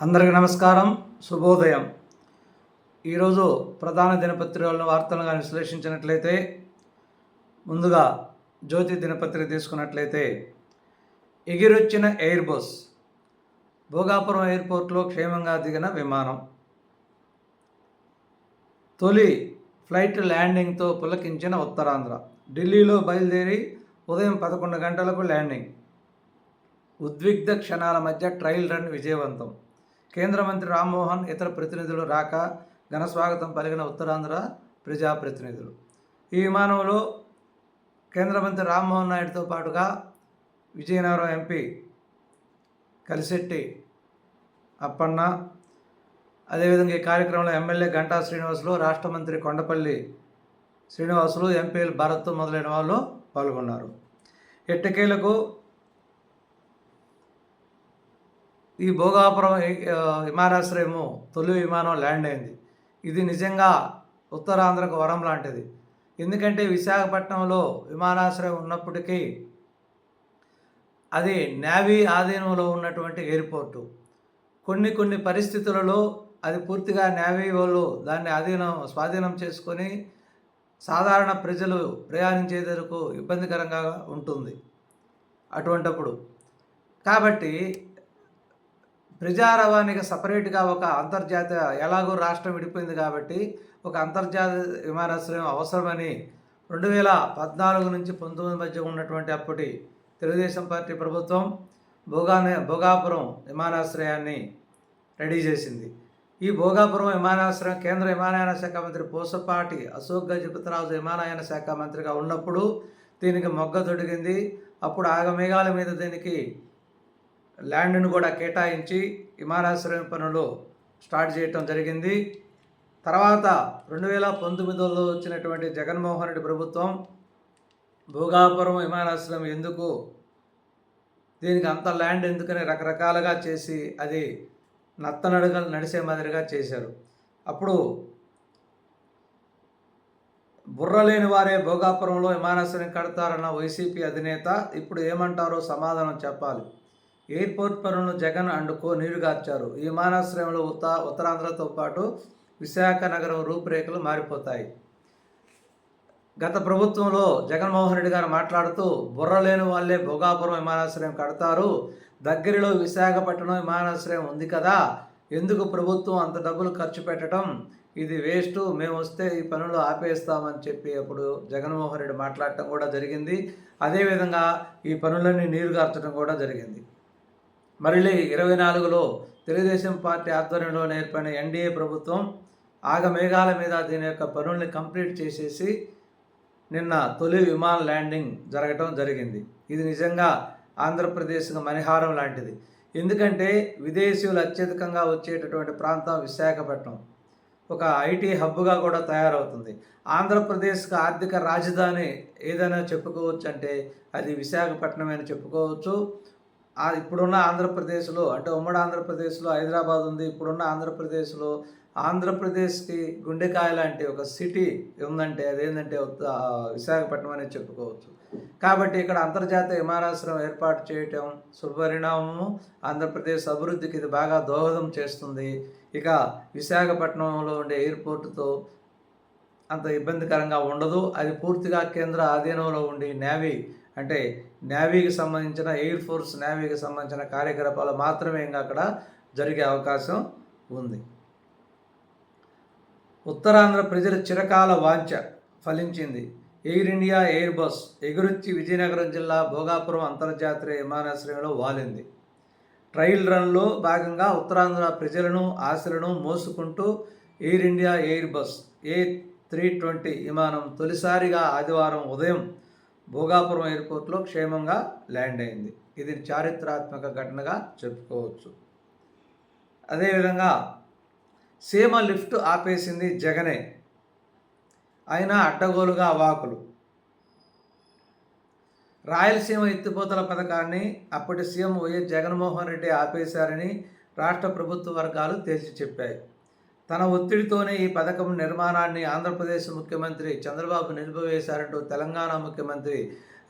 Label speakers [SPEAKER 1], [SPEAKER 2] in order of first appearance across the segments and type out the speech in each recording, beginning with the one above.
[SPEAKER 1] అందరికీ నమస్కారం శుభోదయం. ఈరోజు ప్రధాన దినపత్రికలను వార్తలను కానీ విశ్లేషించినట్లయితే ముందుగా జ్యోతి దినపత్రిక తీసుకున్నట్లయితే ఎగిరొచ్చిన ఎయిర్ బస్ భోగాపురం ఎయిర్పోర్ట్లో క్షేమంగా దిగిన విమానం తొలి ఫ్లైట్ ల్యాండింగ్తో పులకించిన ఉత్తరాంధ్ర ఢిల్లీలో బయలుదేరి ఉదయం పదకొండు గంటలకు ల్యాండింగ్ ఉద్విగ్ధ క్షణాల మధ్య ట్రయల్ రన్ విజయవంతం. కేంద్ర మంత్రి రామ్మోహన్ ఇతర ప్రతినిధులు రాక ఘన స్వాగతం ఉత్తరాంధ్ర ప్రజాప్రతినిధులు. ఈ విమానంలో కేంద్ర మంత్రి రామ్మోహన్ నాయుడుతో పాటుగా విజయనగరం ఎంపీ కలిశెట్టి అప్పన్న అదేవిధంగా ఈ కార్యక్రమంలో ఎమ్మెల్యే గంటా శ్రీనివాసులు రాష్ట్ర మంత్రి కొండపల్లి శ్రీనివాసులు ఎంపీలు భరత్ మొదలైన వాళ్ళు పాల్గొన్నారు. ఎట్టకేలకు ఈ భోగాపురం విమానాశ్రయము తొలి విమానం ల్యాండ్ అయింది. ఇది నిజంగా ఉత్తరాంధ్రకు వరం లాంటిది. ఎందుకంటే విశాఖపట్నంలో విమానాశ్రయం ఉన్నప్పటికీ అది నేవీ ఆధీనంలో ఉన్నటువంటి ఎయిర్పోర్టు. కొన్ని కొన్ని పరిస్థితులలో అది పూర్తిగా నేవీ వాళ్ళు దాన్ని అధీనం స్వాధీనం చేసుకొని సాధారణ ప్రజలు ప్రయాణించేందుకు ఇబ్బందికరంగా ఉంటుంది అటువంటప్పుడు. కాబట్టి ప్రజా రవాణాకి సపరేట్గా ఒక అంతర్జాతీయ ఎలాగో రాష్ట్రం విడిపోయింది కాబట్టి ఒక అంతర్జాతీయ విమానాశ్రయం అవసరమని రెండు వేల పద్నాలుగు నుంచి పంతొమ్మిది మధ్య ఉన్నటువంటి అప్పటి తెలుగుదేశం పార్టీ ప్రభుత్వం భోగానే భోగాపురం విమానాశ్రయాన్ని రెడీ చేసింది. ఈ భోగాపురం విమానాశ్రయం కేంద్ర విమానయాన శాఖ మంత్రి పూసపాటి అశోక్ గజపతిరాజు విమానయాన శాఖ మంత్రిగా ఉన్నప్పుడు దీనికి మొగ్గ తొడిగింది. అప్పుడు ఆగమేఘాల మీద దీనికి ల్యాండ్ను కూడా కేటాయించి విమానాశ్రయం పనులు స్టార్ట్ చేయటం జరిగింది. తర్వాత రెండు వేల పంతొమ్మిదిలో వచ్చినటువంటి జగన్మోహన్ రెడ్డి ప్రభుత్వం భోగాపురం విమానాశ్రయం ఎందుకు దీనికి అంత ల్యాండ్ ఎందుకని రకరకాలుగా చేసి అది నత్తనడగలు నడిసే మాదిరిగా చేశారు. అప్పుడు బుర్ర లేని వారే భోగాపురంలో విమానాశ్రయం కడతారన్న వైసీపీ అధినేత ఇప్పుడు ఏమంటారో సమాధానం చెప్పాలి. ఎయిర్పోర్ట్ పనులను జగన్ అండుకో నీరుగార్చారు. ఈ విమానాశ్రయంలో ఉత్త ఉత్తరాంధ్రతో పాటు విశాఖ నగరం రూపురేఖలు మారిపోతాయి. గత ప్రభుత్వంలో జగన్మోహన్ రెడ్డి గారు మాట్లాడుతూ బుర్ర లేని వాళ్ళే భోగాపురం విమానాశ్రయం కడతారు. దగ్గరలో విశాఖపట్నం విమానాశ్రయం ఉంది కదా ఎందుకు ప్రభుత్వం అంత డబ్బులు ఖర్చు పెట్టడం? ఇది వేస్ట్ మేము వస్తే ఈ పనులు ఆపేస్తామని చెప్పి అప్పుడు జగన్మోహన్ రెడ్డి మాట్లాడటం కూడా జరిగింది. అదేవిధంగా ఈ పనులన్నీ నీరుగార్చడం కూడా జరిగింది. మళ్ళీ ఇరవై నాలుగులో తెలుగుదేశం పార్టీ ఆధ్వర్యంలో ఏర్పడిన ఎన్డీఏ ప్రభుత్వం ఆగమేఘాల మీద దీని యొక్క పనుల్ని కంప్లీట్ చేసేసి నిన్న తొలి విమాన ల్యాండింగ్ జరగటం జరిగింది. ఇది నిజంగా ఆంధ్రప్రదేశ్కు మణిహారం లాంటిది. ఎందుకంటే విదేశీయులు అత్యధికంగా వచ్చేటటువంటి ప్రాంతం విశాఖపట్నం. ఒక ఐటీ హబ్గా కూడా తయారవుతుంది. ఆంధ్రప్రదేశ్కి ఆర్థిక రాజధాని ఏదైనా చెప్పుకోవచ్చు అంటే అది విశాఖపట్నమే అని చెప్పుకోవచ్చు. ఇప్పుడున్న ఆంధ్రప్రదేశ్లో అంటే ఉమ్మడి ఆంధ్రప్రదేశ్లో హైదరాబాద్ ఉంది ఇప్పుడున్న ఆంధ్రప్రదేశ్లో ఆంధ్రప్రదేశ్కి గుండెకాయ లాంటి ఒక సిటీ ఉందంటే అదేంటంటే విశాఖపట్నం అనేది చెప్పుకోవచ్చు. కాబట్టి ఇక్కడ అంతర్జాతీయ విమానాశ్రయం ఏర్పాటు చేయటం సుపరిణామము. ఆంధ్రప్రదేశ్ అభివృద్ధికి ఇది బాగా దోహదం చేస్తుంది. ఇక విశాఖపట్నంలో ఉండే ఎయిర్పోర్టుతో అంత ఇబ్బందికరంగా ఉండదు. అది పూర్తిగా కేంద్ర ఆధీనంలో ఉండి నేవీ అంటే నేవీకి సంబంధించిన ఎయిర్ ఫోర్స్ నేవీకి సంబంధించిన కార్యకలాపాలు మాత్రమే ఇంకా అక్కడ జరిగే అవకాశం ఉంది. ఉత్తరాంధ్ర ప్రజల చిరకాల వాంఛ ఫలించింది. ఎయిర్ ఇండియా ఎయిర్ బస్ ఎగురొచ్చి విజయనగరం జిల్లా భోగాపురం అంతర్జాతీయ విమానాశ్రయంలో వాలింది. ట్రయల్ రన్లో భాగంగా ఉత్తరాంధ్ర ప్రజలను ఆశలను మోసుకుంటూ Air India Airbus A three twenty విమానం తొలిసారిగా ఆదివారం ఉదయం భోగాపురం ఎయిర్పోర్ట్లో క్షేమంగా ల్యాండ్ అయింది. ఇది చారిత్రాత్మక ఘటనగా చెప్పుకోవచ్చు. అదేవిధంగా సీమ లిఫ్ట్ ఆపేసింది జగనే. అయినా అడ్డగోలుగా అవాకులు. రాయలసీమ ఎత్తిపోతల పథకాన్ని అప్పటి CM Y S Jaganmohan Reddy ఆపేశారని రాష్ట్ర ప్రభుత్వ వర్గాలు తేల్చి చెప్పాయి తన ఒత్తిడితోనే ఈ పథకం నిర్మాణాన్ని ఆంధ్రప్రదేశ్ ముఖ్యమంత్రి చంద్రబాబు నిలిపివేశారంటూ తెలంగాణ ముఖ్యమంత్రి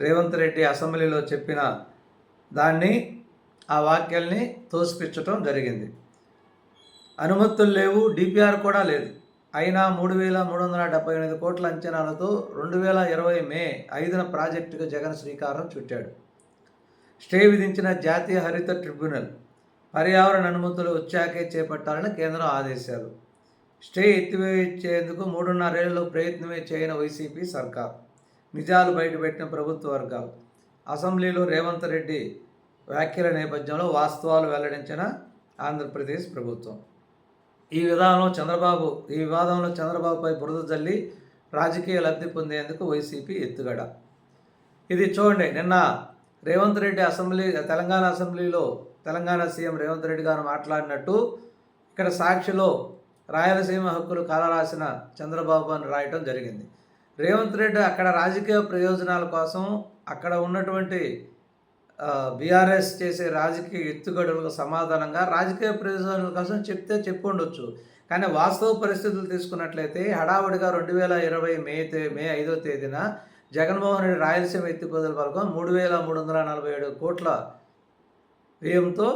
[SPEAKER 1] రేవంత్ రెడ్డి అసెంబ్లీలో చెప్పిన దాన్ని ఆ వాక్యాల్ని తోసిపించటం జరిగింది. అనుమతులు లేవు డిపిఆర్ కూడా లేదు. అయినా మూడు వేల మూడు వందల డెబ్బై ఎనిమిది కోట్ల అంచనాలతో రెండు వేల ఇరవై మే ఐదున ప్రాజెక్టుకు జగన్ శ్రీకారం చుట్టాడు. స్టే విధించిన జాతీయ హరిత ట్రిబ్యునల్ పర్యావరణ అనుమతులు వచ్చాకే చేపట్టాలని కేంద్రం ఆదేశాలు స్టే ఎత్తివేయించేందుకు మూడున్నరేళ్ళలో ప్రయత్నమే చేయని వైసీపీ సర్కార్. నిజాలు బయటపెట్టిన ప్రభుత్వ వర్గాలు. అసెంబ్లీలో రేవంత్ రెడ్డి వ్యాఖ్యల నేపథ్యంలో వాస్తవాలు వెల్లడించిన ఆంధ్రప్రదేశ్ ప్రభుత్వం. ఈ విధానంలో చంద్రబాబు ఈ వివాదంలో చంద్రబాబుపై బురద జల్లి రాజకీయ లబ్ధి పొందేందుకు వైసీపీ ఎత్తుగడ. ఇది చూడండి నిన్న రేవంత్ రెడ్డి అసెంబ్లీ తెలంగాణ అసెంబ్లీలో తెలంగాణ సీఎం రేవంత్ రెడ్డి గారు మాట్లాడినట్టు ఇక్కడ సాక్షిలో రాయలసీమ హక్కులు కాలరాసిన చంద్రబాబు అని రాయటం జరిగింది. రేవంత్ రెడ్డి అక్కడ రాజకీయ ప్రయోజనాల కోసం అక్కడ ఉన్నటువంటి బీఆర్ఎస్ చేసే రాజకీయ ఎత్తుగడులకు సమాధానంగా రాజకీయ ప్రయోజనాల కోసం చెప్తే చెప్పు ఉండొచ్చు కానీ వాస్తవ పరిస్థితులు తీసుకున్నట్లయితే హడావుడిగా రెండు వేల ఇరవై మే తే మే ఐదో తేదీన జగన్మోహన్ రెడ్డి రాయలసీమ ఎత్తిపోతల పథకం మూడు వేల మూడు వందల నలభై ఏడు కోట్ల వ్యయంతో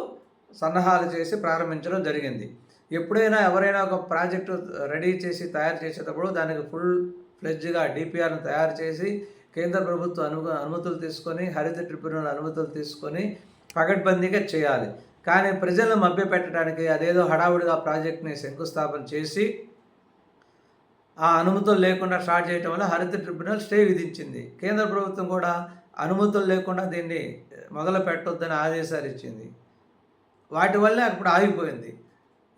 [SPEAKER 1] సన్నాహాలు చేసి ప్రారంభించడం జరిగింది. ఎప్పుడైనా ఎవరైనా ఒక ప్రాజెక్టు రెడీ చేసి తయారు చేసేటప్పుడు దానికి ఫుల్ ఫ్లెడ్జ్గా డిపిఆర్ను తయారు చేసి కేంద్ర ప్రభుత్వం అను అనుమతులు తీసుకొని హరిత ట్రిబ్యునల్ అనుమతులు తీసుకొని పగడ్బందీగా చేయాలి. కానీ ప్రజలను మభ్యపెట్టడానికి అదేదో హడావుడిగా ప్రాజెక్ట్ని శంకుస్థాపన చేసి ఆ అనుమతులు లేకుండా స్టార్ట్ చేయటం వల్ల హరిత ట్రిబ్యునల్ స్టే విధించింది. కేంద్ర ప్రభుత్వం కూడా అనుమతులు లేకుండా దీన్ని మొదలు పెట్టొద్దని ఆదేశాలు ఇచ్చింది. వాటి వల్లే అప్పుడు ఆగిపోయింది.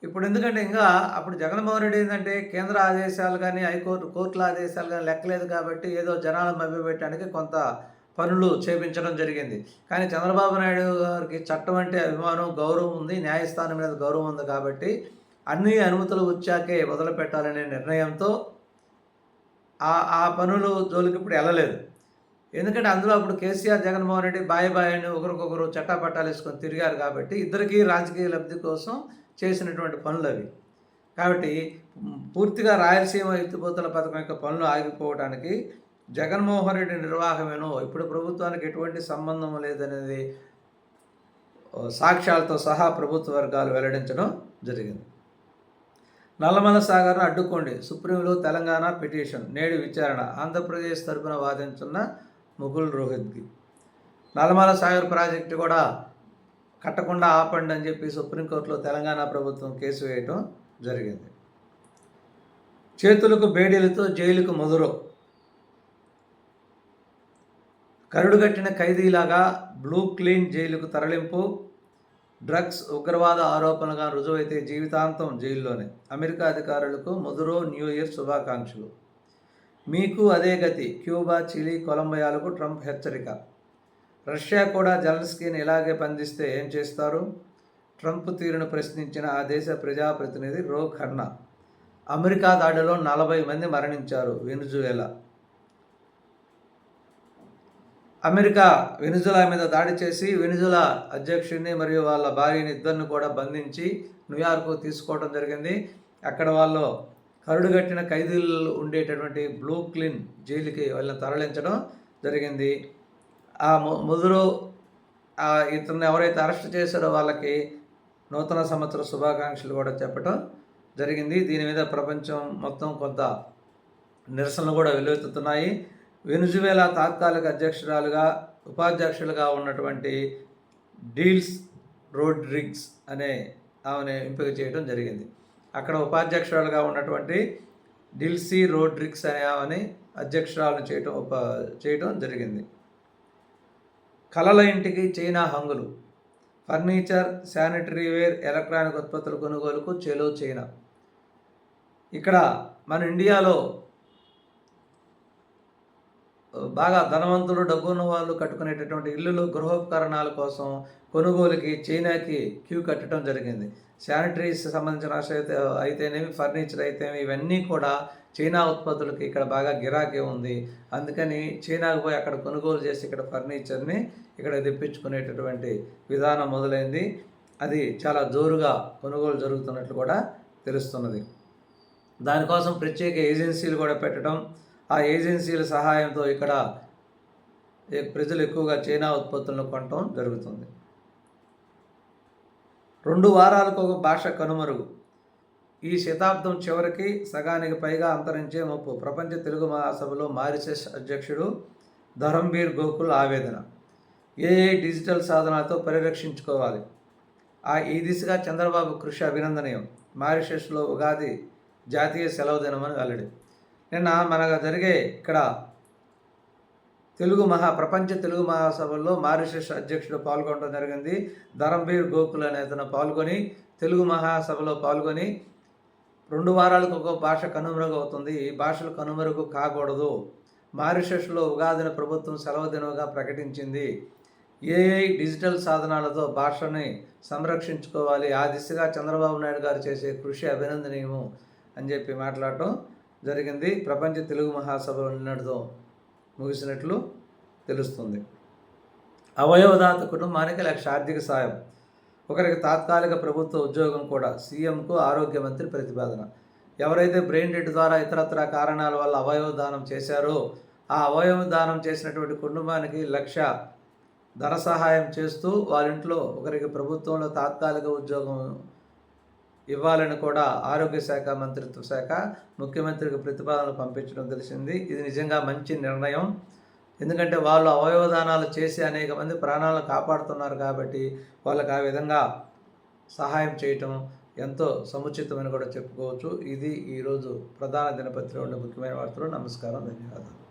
[SPEAKER 1] ఇప్పుడు ఎందుకంటే ఇంకా అప్పుడు జగన్మోహన్ రెడ్డి ఏంటంటే కేంద్ర ఆదేశాలు కానీ హైకోర్టు కోర్టుల ఆదేశాలు కానీ లెక్కలేదు కాబట్టి ఏదో జనాలను మభ్యపెట్టడానికి కొంత పనులు చేపించడం జరిగింది. కానీ చంద్రబాబు నాయుడు గారికి చట్టం అంటే అభిమానం గౌరవం ఉంది న్యాయస్థానం మీద గౌరవం ఉంది కాబట్టి అన్ని అనుమతులు వచ్చాకే మొదలు పెట్టాలనే నిర్ణయంతో ఆ ఆ పనులు జోలికి ఇప్పుడు వెళ్ళలేదు. ఎందుకంటే అందులో అప్పుడు కేసీఆర్ జగన్మోహన్ రెడ్డి బాయ్ బాయ్ అని ఒకరికొకరు చట్టాపట్టాలు వేసుకొని తిరిగారు కాబట్టి ఇద్దరికీ రాజకీయ లబ్ధి కోసం చేసినటువంటి పనులు అవి. కాబట్టి పూర్తిగా రాయలసీమ ఎత్తిపోతల పథకం యొక్క పనులు ఆగిపోవడానికి జగన్మోహన్ రెడ్డి నిర్వాహమేనో ఇప్పుడు ప్రభుత్వానికి ఎటువంటి సంబంధం లేదనేది సాక్ష్యాలతో సహా ప్రభుత్వ వర్గాలు వెల్లడించడం జరిగింది. నల్లమల సాగర్ను అడ్డుకోండి. సుప్రీంలో తెలంగాణ పిటిషన్ నేడు విచారణ ఆంధ్రప్రదేశ్ తరపున వాదించున్న ముకుల్ రోహిత్కి. నల్లమల సాగర్ ప్రాజెక్టు కూడా కట్టకుండా ఆపండి అని చెప్పి సుప్రీంకోర్టులో తెలంగాణ ప్రభుత్వం కేసు వేయటం జరిగింది. చేతులకు బేడీలతో జైలుకు మొదలు కరుడుగట్టిన ఖైదీలాగా బ్లూ క్లీన్ జైలుకు తరలింపు డ్రగ్స్ ఉగ్రవాద ఆరోపణలుగా రుజువైతే జీవితాంతం జైల్లోనే. అమెరికా అధికారులకు ముదురో న్యూ ఇయర్ శుభాకాంక్షలు. మీకు అదే గతి క్యూబా చిలీ కొలంబియాలకు ట్రంప్ హెచ్చరిక. రష్యా కూడా జలన్స్కీని ఇలాగే బంధిస్తే ఏం చేస్తారు? ట్రంప్ తీరును ప్రశ్నించిన ఆ దేశ ప్రజాప్రతినిధి రో ఖన్నా. అమెరికా దాడిలో నలభై మంది మరణించారు వెనుజువేలా. అమెరికా వెనుజులా మీద దాడి చేసి వెనుజులా అధ్యక్షుడిని మరియు వాళ్ళ భార్యని ఇద్దరిని కూడా బంధించి న్యూయార్క్ తీసుకోవడం జరిగింది. అక్కడ వాళ్ళు కరుడుగట్టిన ఖైదీలు ఉండేటటువంటి బ్లూ క్లిన్ జైలుకి వాళ్ళని తరలించడం జరిగింది. ఆ ముదురు ఇతను ఎవరైతే అరెస్ట్ చేశారో వాళ్ళకి నూతన సంవత్సర శుభాకాంక్షలు కూడా చెప్పడం జరిగింది. దీని మీద ప్రపంచం మొత్తం కొంత నిరసనలు కూడా వెలువెత్తుతున్నాయి వెనుజువేలా తాత్కాలిక అధ్యక్షురాలుగా ఉపాధ్యక్షులుగా ఉన్నటువంటి డీల్స్ రోడ్రిగ్స్ అనే ఆమెను ఎంపిక చేయడం జరిగింది. అక్కడ ఉపాధ్యక్షురాలుగా ఉన్నటువంటి డిల్సీ రోడ్రిగ్స్ అనే ఆమెని అధ్యక్షురాలు చేయటం ఉప చేయటం జరిగింది. కళల ఇంటికి చైనా హంగులు. ఫర్నిచర్ శానిటరీ వేర్ ఎలక్ట్రానిక్ ఉత్పత్తుల కొనుగోలుకు చెలో చైనా. ఇక్కడ మన ఇండియాలో బాగా ధనవంతులు డబ్బున్న వాళ్ళు కట్టుకునేటటువంటి ఇల్లులు గృహోపకరణాల కోసం కొనుగోలుకి చైనాకి క్యూ కట్టడం జరిగింది. శానిటరీస్ సంబంధించిన అయితే అయితేనేమి ఫర్నిచర్ అయితేనేమి ఇవన్నీ కూడా చైనా ఉత్పత్తులకి ఇక్కడ బాగా గిరాకీ ఉంది. అందుకని చైనాకు పోయి అక్కడ కొనుగోలు చేసి ఇక్కడ ఫర్నిచర్ని ఇక్కడ తెప్పించుకునేటటువంటి విధానం మొదలైంది. అది చాలా జోరుగా కొనుగోలు జరుగుతున్నట్లు కూడా తెలుస్తున్నది. దానికోసం ప్రత్యేక ఏజెన్సీలు కూడా పెట్టడం ఆ ఏజెన్సీల సహాయంతో ఇక్కడ ప్రజలు ఎక్కువగా చైనా ఉత్పత్తులను కొనటం జరుగుతుంది. రెండు వారాలకు ఒక భాష కనుమరుగు. ఈ శతాబ్దం చివరికి సగానికి పైగా అంతరించే ముప్పు. ప్రపంచ తెలుగు మహాసభలో మారిషస్ అధ్యక్షుడు ధరంబీర్ గోకుల్ ఆవేదన. ఏఐ డిజిటల్ సాధనాలతో పరిరక్షించుకోవాలి. ఆ ఈ దిశగా చంద్రబాబు కృషి అభినందనీయం. మారిషస్లో ఉగాది జాతీయ సెలవు దినమని వెల్లడి. నిన్న మనకు జరిగే ఇక్కడ తెలుగు మహా ప్రపంచ తెలుగు మహాసభల్లో మారిషస్ అధ్యక్షుడు పాల్గొనడం జరిగింది. ధరంబీర్ గోకుల్ అనే అతను పాల్గొని తెలుగు మహాసభలో పాల్గొని రెండు వారాలకు ఒక భాష కనుమరుగు అవుతుంది ఈ భాషలు కనుమరుగు కాకూడదు. మారిషస్లో ఉగాదిని ప్రభుత్వం సెలవు దినముగా ప్రకటించింది. ఏఐ డిజిటల్ సాధనాలతో భాషని సంరక్షించుకోవాలి. ఆ దిశగా చంద్రబాబు నాయుడు గారు చేసే కృషి అభినందనీయము అని చెప్పి మాట్లాడటం జరిగింది. ప్రపంచ తెలుగు మహాసభ నిన్నటితో ముగిసినట్లు తెలుస్తుంది. అవయవదాత కుటుంబానికి లక్ష ఆర్థిక సాయం. ఒకరికి తాత్కాలిక ప్రభుత్వ ఉద్యోగం కూడా సీఎంకు ఆరోగ్య మంత్రి ప్రతిపాదన. ఎవరైతే బ్రెయిన్ డెడ్ ద్వారా ఇతరత్ర కారణాల వల్ల అవయవ దానం చేశారో ఆ అవయవ దానం చేసినటువంటి కుటుంబానికి లక్ష ధన సహాయం చేస్తూ వారింట్లో ఒకరికి ప్రభుత్వంలో తాత్కాలిక ఉద్యోగం ఇవ్వాలని కూడా ఆరోగ్య శాఖ మంత్రిత్వ శాఖ ముఖ్యమంత్రికి ప్రతిపాదనలు పంపించడం తెలిసింది. ఇది నిజంగా మంచి నిర్ణయం. ఎందుకంటే వాళ్ళు అవయవదానాలు చేసి అనేక మంది ప్రాణాలను కాపాడుతున్నారు కాబట్టి వాళ్ళకి ఆ విధంగా సహాయం చేయటం ఎంతో సముచితమని కూడా చెప్పుకోవచ్చు. ఇది ఈరోజు ప్రధాన దినపత్రిక ఉండే ముఖ్యమైన వార్తలు. నమస్కారం. ధన్యవాదాలు.